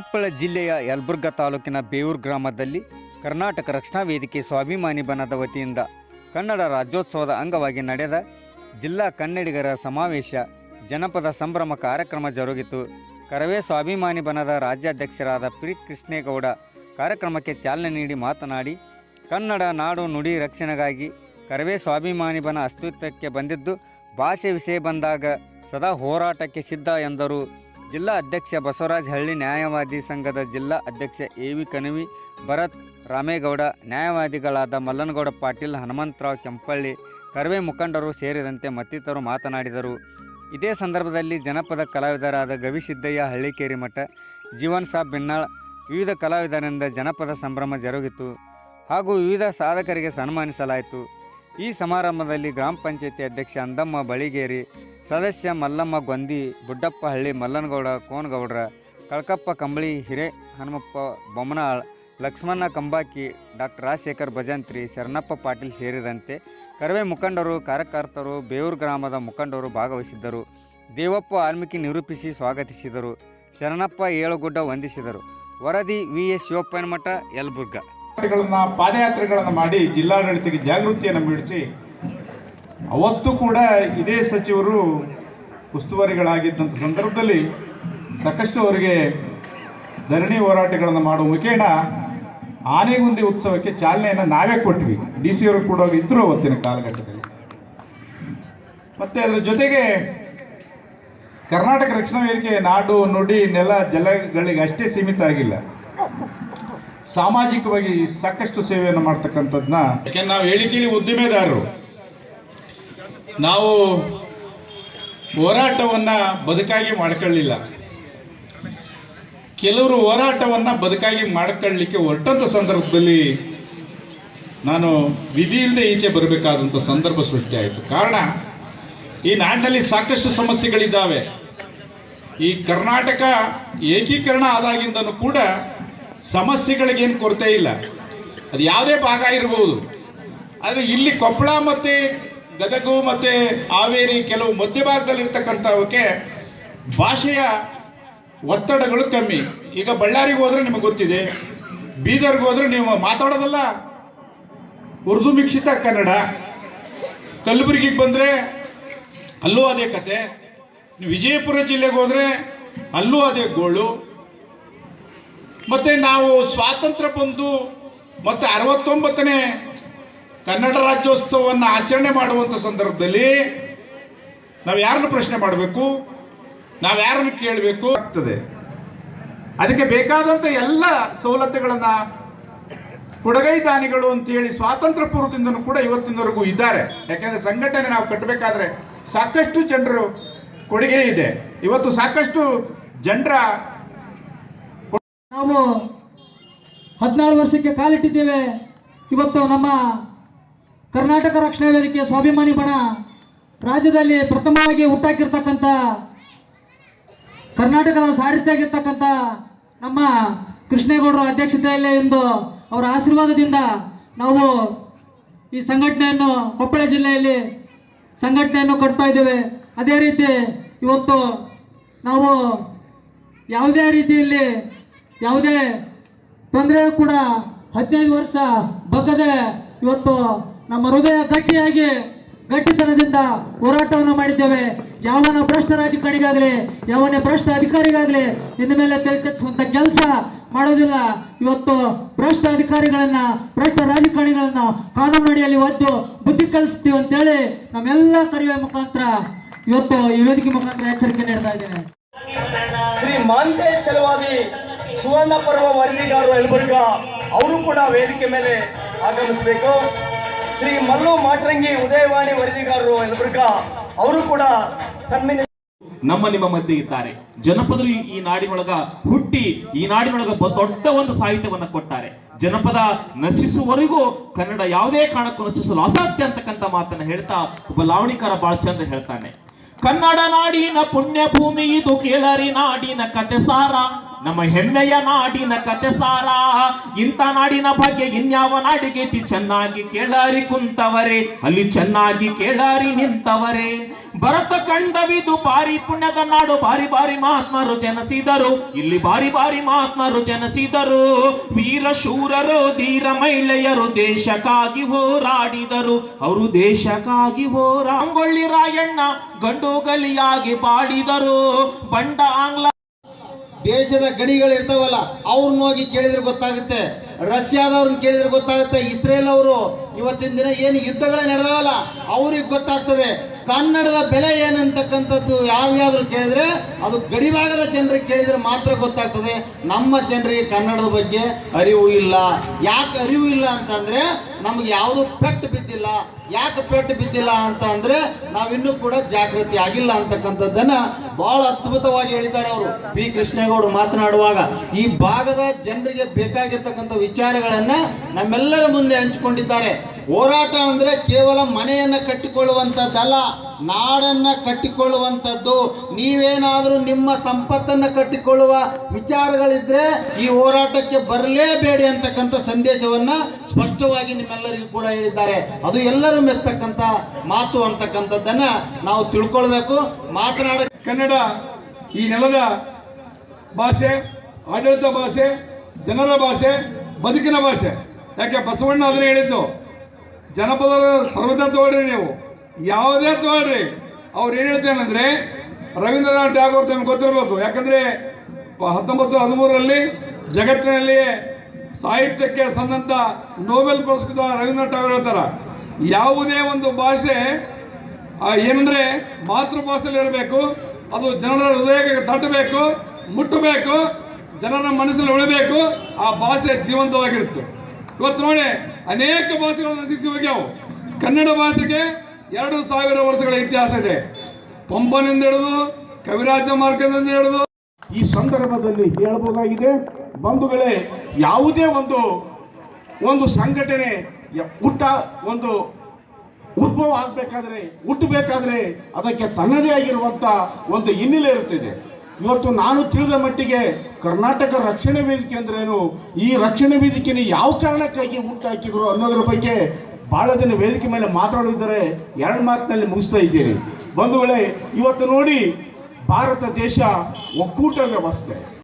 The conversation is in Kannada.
ಕೊಪ್ಪಳ ಜಿಲ್ಲೆಯ ಯಲ್ಬುರ್ಗ ತಾಲೂಕಿನ ಬೇವೂರು ಗ್ರಾಮದಲ್ಲಿ ಕರ್ನಾಟಕ ರಕ್ಷಣಾ ವೇದಿಕೆ ಸ್ವಾಭಿಮಾನಿ ಬನದ ವತಿಯಿಂದ ಕನ್ನಡ ರಾಜ್ಯೋತ್ಸವದ ಅಂಗವಾಗಿ ನಡೆದ ಜಿಲ್ಲಾ ಕನ್ನಡಿಗರ ಸಮಾವೇಶ, ಜನಪದ ಸಂಭ್ರಮ ಕಾರ್ಯಕ್ರಮ ಜರುಗಿತು. ಕರವೇ ಸ್ವಾಭಿಮಾನಿ ಬನದ ರಾಜ್ಯಾಧ್ಯಕ್ಷರಾದ ಪಿ ಕೃಷ್ಣೇಗೌಡ ಕಾರ್ಯಕ್ರಮಕ್ಕೆ ಚಾಲನೆ ನೀಡಿ ಮಾತನಾಡಿ, ಕನ್ನಡ ನಾಡು ನುಡಿ ರಕ್ಷಣೆಗಾಗಿ ಕರವೇ ಸ್ವಾಭಿಮಾನಿ ಬನ ಅಸ್ತಿತ್ವಕ್ಕೆ ಬಂದಿದ್ದು, ಭಾಷೆ ವಿಷಯ ಬಂದಾಗ ಸದಾ ಹೋರಾಟಕ್ಕೆ ಸಿದ್ಧ ಎಂದರು. ಜಿಲ್ಲಾ ಅಧ್ಯಕ್ಷ ಬಸವರಾಜ ಹಳ್ಳಿ ನ್ಯಾಯವಾದಿ ಸಂಘದ ಜಿಲ್ಲಾ ಅಧ್ಯಕ್ಷ ಎ ವಿ ಕನವಿ ಭರತ್ ರಾಮೇಗೌಡ, ನ್ಯಾಯವಾದಿಗಳಾದ ಮಲ್ಲನಗೌಡ ಪಾಟೀಲ್, ಹನುಮಂತರಾವ್ ಕೆಂಪಳ್ಳಿ, ಕರ್ವೆ ಮುಖಂಡರು ಸೇರಿದಂತೆ ಮತ್ತಿತರರು ಮಾತನಾಡಿದರು. ಇದೇ ಸಂದರ್ಭದಲ್ಲಿ ಜನಪದ ಕಲಾವಿದರಾದ ಗವಿಸಿದ್ದಯ್ಯ ಹಳ್ಳಿಕೇರಿ ಮಠ, ಜೀವನ್ ಸಾಬ್ ಬಿನ್ನಾಳ್, ವಿವಿಧ ಕಲಾವಿದರಿಂದ ಜನಪದ ಸಂಭ್ರಮ ಜರುಗಿತು ಹಾಗೂ ವಿವಿಧ ಸಾಧಕರಿಗೆ ಸನ್ಮಾನಿಸಲಾಯಿತು. ಈ ಸಮಾರಂಭದಲ್ಲಿ ಗ್ರಾಮ ಪಂಚಾಯತಿ ಅಧ್ಯಕ್ಷ ಅಂದಮ್ಮ ಬಳಿಗೇರಿ, ಸದಸ್ಯ ಮಲ್ಲಮ್ಮ ಗೊಂದಿ ಬುಡ್ಡಪ್ಪ ಹಳ್ಳಿ ಮಲ್ಲನಗೌಡ, ಕೋನಗೌಡ್ರ, ಕಳ್ಕಪ್ಪ ಕಂಬಳಿ, ಹಿರೇ ಹನುಮಪ್ಪ ಬೊಮ್ಮನಾಳ್, ಲಕ್ಷ್ಮಣ ಕಂಬಾಕಿ, ಡಾಕ್ಟರ್ ರಾಜಶೇಖರ್ ಭಜಂತ್ರಿ, ಶರಣಪ್ಪ ಪಾಟೀಲ್ ಸೇರಿದಂತೆ ಕರವೇ ಮುಖಂಡರು, ಕಾರ್ಯಕರ್ತರು, ಬೇವೂರು ಗ್ರಾಮದ ಮುಖಂಡರು ಭಾಗವಹಿಸಿದ್ದರು. ದೇವಪ್ಪ ಆಲ್ಮೀಕಿ ನಿರೂಪಿಸಿ ಸ್ವಾಗತಿಸಿದರು. ಶರಣಪ್ಪ ಏಳುಗುಡ್ಡ ವಂದಿಸಿದರು. ವರದಿ ವಿ ಎಸ್ ಶಿವಪ್ಪನಮಠ ಯಲಬುರ್ಗಾ. ಪಾದಯಾತ್ರೆಗಳನ್ನು ಮಾಡಿ ಜಿಲ್ಲಾಡಳಿತಕ್ಕೆ ಜಾಗೃತಿಯನ್ನು ಮೂಡಿಸಿ, ಅವತ್ತು ಕೂಡ ಇದೇ ಸಚಿವರು ಉಸ್ತುವಾರಿಗಳಾಗಿದ್ದಂಥ ಸಂದರ್ಭದಲ್ಲಿ ಸಾಕಷ್ಟು ಅವರಿಗೆ ಧರಣಿ ಹೋರಾಟಗಳನ್ನು ಮಾಡುವ ಮುಖೇನ ಆನೆಗುಂದಿ ಉತ್ಸವಕ್ಕೆ ಚಾಲನೆಯನ್ನು ನಾವೇ ಕೊಟ್ವಿ. ಡಿ ಸಿ ಅವರು ಕೂಡ ಇದ್ರು ಅವತ್ತಿನ ಕಾಲಘಟ್ಟದಲ್ಲಿ. ಮತ್ತೆ ಅದರ ಜೊತೆಗೆ ಕರ್ನಾಟಕ ರಕ್ಷಣಾ ವೇದಿಕೆ ನಾಡು ನುಡಿ ನೆಲ ಜಲಗಳಿಗೆ ಅಷ್ಟೇ ಸೀಮಿತ ಆಗಿಲ್ಲ. ಸಾಮಾಜಿಕವಾಗಿ ಸಾಕಷ್ಟು ಸೇವೆಯನ್ನು ಮಾಡ್ತಕ್ಕಂಥದ್ದನ್ನ ಯಾಕೆಂದ್ರೆ ನಾವು ಹೇಳಿ ಕೇಳಿ ಉದ್ದಿಮೆದಾರರು. ನಾವು ಹೋರಾಟವನ್ನ ಬದುಕಾಗಿ ಮಾಡ್ಕೊಳ್ಳಿಲ್ಲ. ಕೆಲವರು ಹೋರಾಟವನ್ನ ಬದುಕಾಗಿ ಮಾಡ್ಕೊಳ್ಳಿಕ್ಕೆ ಹೊರಟಂಥ ಸಂದರ್ಭದಲ್ಲಿ ನಾನು ವಿಧಿ ಇಲ್ಲದೆ ಈಚೆ ಬರಬೇಕಾದಂಥ ಸಂದರ್ಭ ಸೃಷ್ಟಿಯಾಯಿತು ಕಾರಣ, ಈ ನಾಡಿನಲ್ಲಿ ಸಾಕಷ್ಟು ಸಮಸ್ಯೆಗಳಿದ್ದಾವೆ. ಈ ಕರ್ನಾಟಕ ಏಕೀಕರಣ ಆದಾಗಿಂದನೂ ಕೂಡ ಸಮಸ್ಯೆಗಳಿಗೇನು ಕೊರತೆ ಇಲ್ಲ. ಅದು ಯಾವುದೇ ಭಾಗ ಇರಬಹುದು ಆದರೆ ಇಲ್ಲಿ ಕೊಪ್ಪಳ ಮತ್ತು ಗದಗು ಮತ್ತು ಹಾವೇರಿ ಕೆಲವು ಮಧ್ಯಭಾಗದಲ್ಲಿರ್ತಕ್ಕಂಥವಕ್ಕೆ ಭಾಷೆಯ ಒತ್ತಡಗಳು ಕಮ್ಮಿ. ಈಗ ಬಳ್ಳಾರಿಗೆ ಹೋದ್ರೆ ನಿಮಗೆ ಗೊತ್ತಿದೆ. ಬೀದರ್ಗೆ ಹೋದ್ರೆ ನೀವು ಮಾತಾಡೋದಲ್ಲ. ಉರ್ದು ಮಿಕ್ಷಿತ ಕನ್ನಡ. ಕಲಬುರಗಿಗೆ ಬಂದರೆ ಅಲ್ಲೂ ಅದೇ ಕತೆ. ವಿಜಯಪುರ ಜಿಲ್ಲೆಗೆ ಹೋದರೆ ಅಲ್ಲೂ ಅದೇ ಗೋಳು. ಮತ್ತೆ ನಾವು ಸ್ವಾತಂತ್ರ್ಯ ಬಂದು ಮತ್ತೆ ಅರವತ್ತೊಂಬತ್ತನೇ ಕನ್ನಡ ರಾಜ್ಯೋತ್ಸವವನ್ನು ಆಚರಣೆ ಮಾಡುವಂಥ ಸಂದರ್ಭದಲ್ಲಿ ನಾವು ಯಾರನ್ನು ಪ್ರಶ್ನೆ ಮಾಡಬೇಕು? ನಾವು ಯಾರನ್ನು ಕೇಳಬೇಕು? ಆಗ್ತದೆ. ಅದಕ್ಕೆ ಬೇಕಾದಂಥ ಎಲ್ಲ ಸವಲತ್ತುಗಳನ್ನು ಕೊಡಗೈ ದಾನಿಗಳು ಅಂತೇಳಿ ಸ್ವಾತಂತ್ರ್ಯ ಪೂರ್ವದಿಂದನೂ ಕೂಡ ಇವತ್ತಿನವರೆಗೂ ಇದ್ದಾರೆ. ಯಾಕೆಂದ್ರೆ ಸಂಘಟನೆ ನಾವು ಕಟ್ಟಬೇಕಾದ್ರೆ ಸಾಕಷ್ಟು ಜನರು ಕೊಡುಗೆ ಇದೆ. ಇವತ್ತು ಸಾಕಷ್ಟು ಜನರ ನಾವು ಹದಿನಾರು ವರ್ಷಕ್ಕೆ ಕಾಲಿಟ್ಟಿದ್ದೇವೆ. ಇವತ್ತು ನಮ್ಮ ಕರ್ನಾಟಕ ರಕ್ಷಣಾ ವೇದಿಕೆ ಸ್ವಾಭಿಮಾನಿ ಬಣ ರಾಜ್ಯದಲ್ಲಿ ಪ್ರಥಮವಾಗಿ ಹುಟ್ಟಾಕಿರ್ತಕ್ಕಂಥ, ಕರ್ನಾಟಕದ ಸಾರಥ್ಯ ಆಗಿರ್ತಕ್ಕಂಥ ನಮ್ಮ ಕೃಷ್ಣೇಗೌಡರ ಅಧ್ಯಕ್ಷತೆಯಲ್ಲೇ ಇಂದು ಅವರ ಆಶೀರ್ವಾದದಿಂದ ನಾವು ಈ ಸಂಘಟನೆಯನ್ನು ಕೊಪ್ಪಳ ಜಿಲ್ಲೆಯಲ್ಲಿ ಸಂಘಟನೆಯನ್ನು ಕಟ್ತಾ ಇದ್ದೇವೆ. ಅದೇ ರೀತಿ ಇವತ್ತು ನಾವು ಯಾವುದೇ ರೀತಿಯಲ್ಲಿ ಯಾವುದೇ ತೊಂದರೆ ಕೂಡ ಹದಿನೈದು ವರ್ಷ ಬಗ್ಗದೆ ಇವತ್ತು ನಮ್ಮ ಹೃದಯ ಗಟ್ಟಿಯಾಗಿ, ಗಟ್ಟಿತನದಿಂದ ಹೋರಾಟವನ್ನು ಮಾಡಿದ್ದೇವೆ. ಯಾವನ ಭ್ರಷ್ಟ ರಾಜಕಾರಣಿಗಾಗಲಿ, ಯಾವನೇ ಭ್ರಷ್ಟ ಅಧಿಕಾರಿಗಾಗಲಿ ಇನ್ನು ಮೇಲೆ ತಲೆ ಕೆಚ್ಚುವಂತ ಕೆಲಸ ಮಾಡೋದಿಲ್ಲ. ಇವತ್ತು ಭ್ರಷ್ಟ ಅಧಿಕಾರಿಗಳನ್ನ, ಭ್ರಷ್ಟ ರಾಜಕಾರಣಿಗಳನ್ನ ಕಾನೂನು ಅಡಿಯಲ್ಲಿ ಒದ್ದು ಬುದ್ಧಿ ಕಲಿಸ್ತೀವಿ ಅಂತೇಳಿ ನಮ್ಮೆಲ್ಲ ಕರೆಯುವ ಮುಖಾಂತರ ಇವತ್ತು ಈ ವೇದಿಕೆ ಮುಖಾಂತರ ಎಚ್ಚರಿಕೆ ನೀಡ್ತಾ ಇದ್ದೇನೆ. ಶ್ರೀ ಮಾಂತೆ ಛಲವಾದಿ. ಸುವರ್ಣ ಪರ್ವ ವರದಿಗಾರರು ಯಲಬುರ್ಗ ಅವರು ಕೂಡ ವೇದಿಕೆ ಮೇಲೆ ಆಗಮಿಸಬೇಕು. ಶ್ರೀ ಮಲ್ಲು ಮಾಟ್ರಂಗಿ ಉದಯವಾಣಿ ವರದಿಗಾರರು ಯಲಬುರ್ಗ ಅವರು ಕೂಡ ಸನ್ಮಾನ ನಮ್ಮ ನಿಮ್ಮ ಮಧ್ಯೆ ಇದ್ದಾರೆ. ಜನಪದರು ಈ- ನಾಡಿನೊಳಗ ಹುಟ್ಟಿ ಈ ನಾಡಿನೊಳಗ ದೊಡ್ಡ ಒಂದು ಸಾಹಿತ್ಯವನ್ನ ಕೊಟ್ಟಾರೆ. ಜನಪದ ನಶಿಸುವವರೆಗೂ ಕನ್ನಡ ಯಾವುದೇ ಕಾರಣಕ್ಕೂ ನಶಿಸಲು ಅಸಾಧ್ಯ ಅಂತಕ್ಕಂಥ ಮಾತನ್ನ ಹೇಳ್ತಾ ಒಬ್ಬ ಲಾವಣಿಕಾರ ಬಾಳ ಚಂದ ಹೇಳ್ತಾನೆ. ಕನ್ನಡ ನಾಡಿನ ಪುಣ್ಯ ಭೂಮಿ ಇದು ಕೇಳರಿ ನಾಡಿನ ಕತೆ ಸಾರ. ನಮ್ಮ ಹೆಮ್ಮೆಯ ನಾಡಿನ ಕತೆ ಸಾರ. ಇಂಥ ನಾಡಿನ ಬಗ್ಗೆ ಇನ್ಯಾವ ನಾಡಿಗೆತಿ ಚೆನ್ನಾಗಿ ಕೇಳಾರಿ ಕುಂತವರೇ? ಅಲ್ಲಿ ಚೆನ್ನಾಗಿ ಕೇಳಾರಿ ನಿಂತವರೇ? ಭರತ ಕಂಡವಿದು ಬಾರಿ ಪುಣ್ಯದ ನಾಡು ಬಾರಿ ಬಾರಿ ಮಹಾತ್ಮರು ಜನಸಿದರು. ಇಲ್ಲಿ ಬಾರಿ ಬಾರಿ ಮಹಾತ್ಮರು ಜನಸಿದರು. ವೀರ, ಶೂರರು, ಧೀರ ಮಹಿಳೆಯರು ದೇಶಕ್ಕಾಗಿ ಹೋರಾಡಿದರು. ಅವರು ದೇಶಕ್ಕಾಗಿ ಹೋರಾಂಗೊಳ್ಳಿ ರಾಯಣ್ಣ ಗಂಡು ಗಲಿಯಾಗಿ ಬಾಡಿದರು ಬಂಡ ಆಂಗ್ಲ ದೇಶದ ಗಡಿಗಳು ಇರ್ತಾವಲ್ಲ, ಅವ್ರನ್ನ ಹೋಗಿ ಕೇಳಿದ್ರೆ ಗೊತ್ತಾಗುತ್ತೆ. ರಷ್ಯಾದವ್ರನ್ನ ಕೇಳಿದ್ರೆ ಗೊತ್ತಾಗುತ್ತೆ. ಇಸ್ರೇಲ್ ಅವರು ಇವತ್ತಿನ ದಿನ ಏನು ಯುದ್ಧಗಳೇ ನಡೆದವಲ್ಲ, ಅವ್ರಿಗೆ ಗೊತ್ತಾಗ್ತದೆ. ಕನ್ನಡದ ಬೆಲೆ ಏನಂತಕ್ಕಂಥದ್ದು ಯಾರಿಗಾದ್ರೂ ಕೇಳಿದ್ರೆ ಅದು ಗಡಿಭಾಗದ ಜನರಿಗೆ ಕೇಳಿದ್ರೆ ಮಾತ್ರ ಗೊತ್ತಾಗ್ತದೆ. ನಮ್ಮ ಜನರಿಗೆ ಕನ್ನಡದ ಬಗ್ಗೆ ಅರಿವು ಇಲ್ಲ. ಯಾಕೆ ಅರಿವು ಇಲ್ಲ ಅಂತಂದ್ರೆ ನಮ್ಗೆ ಯಾವುದು ಪೆಟ್ಟು ಬಿದ್ದಿಲ್ಲ. ಯಾಕೆ ಪೆಟ್ಟು ಬಿದ್ದಿಲ್ಲ ಅಂತ ಅಂದ್ರೆ ನಾವಿನ್ನೂ ಕೂಡ ಜಾಗೃತಿ ಆಗಿಲ್ಲ ಅಂತಕ್ಕಂಥದ್ದನ್ನ ಬಹಳ ಅದ್ಭುತವಾಗಿ ಹೇಳಿದ್ದಾರೆ ಅವರು. ಪಿ. ಕೃಷ್ಣೇಗೌಡರು ಮಾತನಾಡುವಾಗ ಈ ಭಾಗದ ಜನರಿಗೆ ಬೇಕಾಗಿರ್ತಕ್ಕಂಥ ವಿಚಾರಗಳನ್ನ ನಮ್ಮೆಲ್ಲರ ಮುಂದೆ ಹಂಚಿಕೊಂಡಿದ್ದಾರೆ. ಹೋರಾಟ ಅಂದ್ರೆ ಕೇವಲ ಮನೆಯನ್ನ ಕಟ್ಟಿಕೊಳ್ಳುವಂಥದ್ದಲ್ಲ, ನಾಡನ್ನ ಕಟ್ಟಿಕೊಳ್ಳುವಂಥದ್ದು. ನೀವೇನಾದರೂ ನಿಮ್ಮ ಸಂಪತ್ತನ್ನ ಕಟ್ಟಿಕೊಳ್ಳುವ ವಿಚಾರಗಳಿದ್ರೆ ಈ ಹೋರಾಟಕ್ಕೆ ಬರಲೇಬೇಡಿ ಅಂತಕ್ಕಂಥ ಸಂದೇಶವನ್ನ ಸ್ಪಷ್ಟವಾಗಿ ನಿಮ್ಮೆಲ್ಲರಿಗೂ ಕೂಡ ಹೇಳಿದ್ದಾರೆ. ಅದು ಎಲ್ಲರೂ ಮೆಚ್ಚತಕ್ಕಂಥ ಮಾತು ಅಂತಕ್ಕಂಥದ್ದನ್ನ ನಾವು ತಿಳ್ಕೊಳ್ಬೇಕು. ಮಾತನಾಡ ಕನ್ನಡ ಈ ನೆಲದ ಭಾಷೆ, ಆಡಳಿತ ಭಾಷೆ, ಜನರ ಭಾಷೆ, ಬದುಕಿನ ಭಾಷೆ. ಯಾಕೆ ಬಸವಣ್ಣ ಅದನ್ನೇ ಹೇಳಿದ್ದು? ಜನಪದ ಸರ್ವದ ತಗೊಳ್ರಿ ನೀವು. ಯಾವುದೇ ತಗೊಳ್ರಿ. ಅವ್ರು ಏನು ಹೇಳ್ತೇನೆಂದರೆ, ರವೀಂದ್ರನಾಥ್ ಟ್ಯಾಗೋರ್ ತಮಗೆ ಗೊತ್ತಿರಬೇಕು ಯಾಕಂದ್ರೆ, ಹತ್ತೊಂಬತ್ತು ಹದಿಮೂರರಲ್ಲಿ ಜಗತ್ತಿನಲ್ಲಿಯೇ ಸಾಹಿತ್ಯಕ್ಕೆ ಸಂದಂತ ನೋಬೆಲ್ ಪುರಸ್ಕೃತ ರವೀಂದ್ರನಾಥ್ ಟ್ಯಾಗೋರ್ ಹೇಳ್ತಾರ. ಯಾವುದೇ ಒಂದು ಭಾಷೆ ಏನಂದ್ರೆ ಮಾತೃಭಾಷೆಯಲ್ಲಿ ಇರಬೇಕು, ಅದು ಜನರ ಹೃದಯಕ್ಕೆ ತಟ್ಟಬೇಕು, ಮುಟ್ಟಬೇಕು, ಜನರ ಮನಸ್ಸಲ್ಲಿ ಉಳಿಬೇಕು, ಆ ಭಾಷೆ ಜೀವಂತವಾಗಿರುತ್ತೆ. ಇವತ್ತು ನೋಡಿ ಅನೇಕ ಭಾಷೆಗಳು ನಶಿಸಿ ಹೋಗ್ಯಾವು. ಕನ್ನಡ ಭಾಷೆಗೆ ಎರಡು ಸಾವಿರ ವರ್ಷಗಳ ಇತಿಹಾಸ ಇದೆ. ಪಂಪನಿಂದ ಹಿಡಿದು, ಕವಿರಾಜ ಮಾರ್ಗದಿಂದ ಹಿಡಿದು. ಈ ಸಂದರ್ಭದಲ್ಲಿ ಹೇಳಬಹುದಾಗಿದೆ ಬಂಧುಗಳೇ, ಯಾವುದೇ ಒಂದು ಒಂದು ಸಂಘಟನೆ ಹುಟ್ಟ ಒಂದು ಉದ್ಭವ ಆಗಬೇಕಾದ್ರೆ, ಹುಟ್ಟಬೇಕಾದ್ರೆ ಅದಕ್ಕೆ ತನ್ನದೇ ಆಗಿರುವಂತ ಒಂದು ಹಿನ್ನೆಲೆ ಇರುತ್ತದೆ. ಇವತ್ತು ನಾನು ತಿಳಿದ ಮಟ್ಟಿಗೆ ಕರ್ನಾಟಕ ರಕ್ಷಣೆ ವೇದಿಕೆ ಅಂದ್ರೇನು ಈ ರಕ್ಷಣೆ ವೇದಿಕೆನ ಯಾವ ಕಾರಣಕ್ಕಾಗಿ ಹುಟ್ಟಾಕಿದ್ರು ಅನ್ನೋದ್ರ ಬಗ್ಗೆ ಬಹಳ ಜನ ವೇದಿಕೆ ಮೇಲೆ ಮಾತಾಡಿದ್ದಾರೆ. ಎರಡು ಮಾತಿನಲ್ಲಿ ಮುಗಿಸ್ತಾ ಇದ್ದೀರಿ. ಬಂಧುಗಳೇ, ಇವತ್ತು ನೋಡಿ ಭಾರತ ದೇಶ ಒಕ್ಕೂಟ ವ್ಯವಸ್ಥೆ.